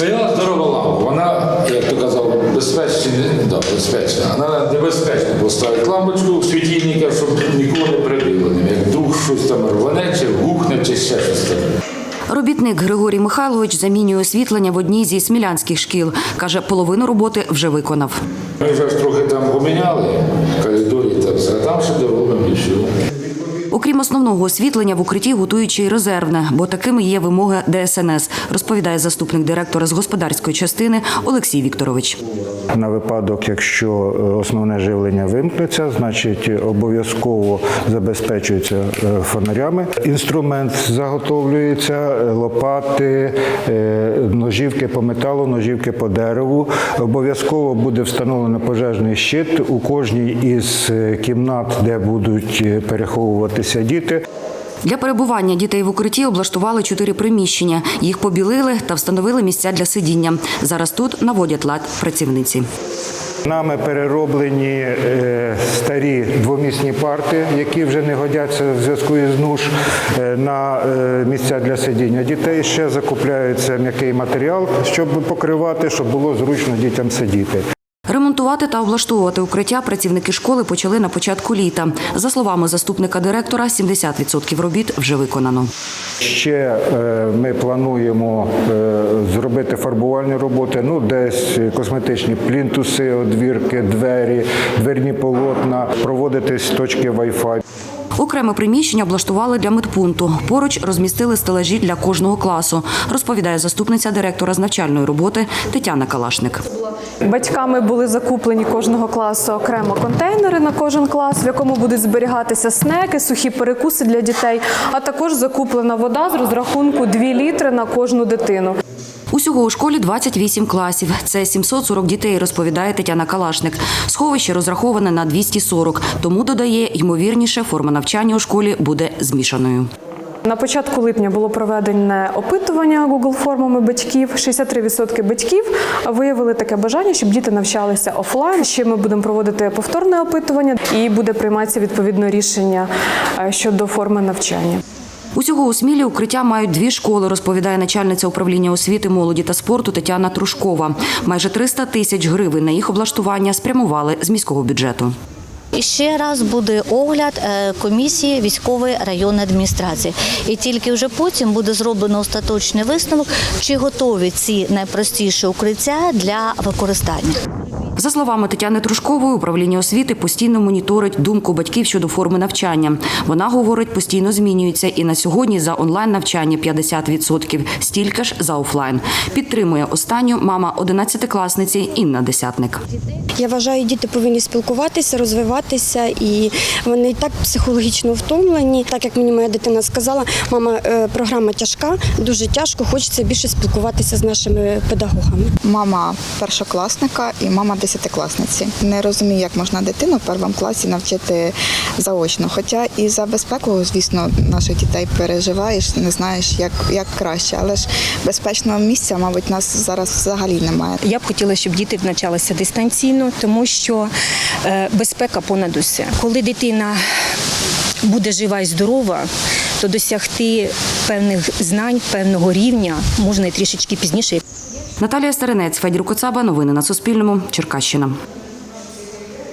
Стояла здорова лампа, вона, як то казав, безпечна, да, безпечна. Вона небезпечно поставити лампочку у світильника, щоб нікого не прибило. Як вдруг щось там рване, чи гукне, чи ще щось таке. Робітник Григорій Михайлович замінює освітлення в одній зі смілянських шкіл. Каже, половину роботи вже виконав. Ми вже трохи там поміняли в коридорі та все, а там ще доробимо і все. Окрім основного освітлення, в укритті готують ще й резервне, бо такими є вимоги ДСНС, розповідає заступник директора з господарської частини Олексій Вікторович. На випадок, якщо е, основне живлення вимкнеться, значить обов'язково забезпечується е, фонарями. Інструмент заготовлюється, е, лопати, е, ножівки по металу, ножівки по дереву. Обов'язково буде встановлено пожежний щит у кожній із е, кімнат, де будуть е, переховуватися діти. Для перебування дітей в укритті облаштували чотири приміщення. Їх побілили та встановили місця для сидіння. Зараз тут наводять лад працівниці. Нами перероблені е, старі двомісні парти, які вже не годяться в зв'язку із нуж е, на е, місця для сидіння дітей. Ще закупляється м'який матеріал, щоб покривати, щоб було зручно дітям сидіти. Ремонтувати та облаштовувати укриття працівники школи почали на початку літа. За словами заступника директора, 70% робіт вже виконано. Ще е, ми плануємо е, зробити фарбувальні роботи, ну десь косметичні плінтуси, одвірки, двері, дверні полотна, проводитись точки Wi-Fi. Окреме приміщення облаштували для медпункту. Поруч розмістили стелажі для кожного класу, розповідає заступниця директора з навчальної роботи Тетяна Калашник. Батьками були закуплені кожного класу окремо контейнери на кожен клас, в якому будуть зберігатися снеки, сухі перекуси для дітей, а також закуплена вода з розрахунку 2 літри на кожну дитину. Усього у школі 28 класів. Це 740 дітей, розповідає Тетяна Калашник. Сховище розраховане на 240, тому додає, ймовірніше, форма навчання у школі буде змішаною. На початку липня було проведене опитування Google формами батьків. 63% батьків виявили таке бажання, щоб діти навчалися офлайн. Ще ми будемо проводити повторне опитування і буде прийматися відповідно рішення е, щодо форми навчання. Усього у Смілі укриття мають дві школи, розповідає начальниця управління освіти, молоді та спорту Тетяна Трушкова. Майже 300 тисяч гривень на їх облаштування спрямували з міського бюджету. І ще раз буде огляд е, комісії військової районної адміністрації. І тільки вже потім буде зроблено остаточний висновок, чи готові ці найпростіші укриття для використання. За словами Тетяни Трушкової, управління освіти постійно моніторить думку батьків щодо форми навчання. Вона говорить, постійно змінюється, і на сьогодні за онлайн навчання 50%, стільки ж за офлайн. Підтримує останню мама 11-класниці Інна Десятник. Я вважаю, діти повинні спілкуватися, розвиватися, і вони і так психологічно втомлені. Так як мені моя дитина сказала, мама, е, програма тяжка, дуже тяжко, хочеться більше спілкуватися з нашими педагогами. Мама першокласника і мама десятикласниці. Не розумію, як можна дитину в першому класі навчити заочно. Хоча і за безпеку, звісно, наших дітей переживаєш, не знаєш, як, як краще. Але ж безпечного місця, мабуть, нас зараз взагалі немає. Я б хотіла, щоб діти навчалися дистанційно, тому що е, безпека понад усе. Коли дитина буде жива і здорова, то досягти певних знань, певного рівня можна і трішечки пізніше. Наталія Старинець, Федір Коцаба. Новини на Суспільному. Черкащина.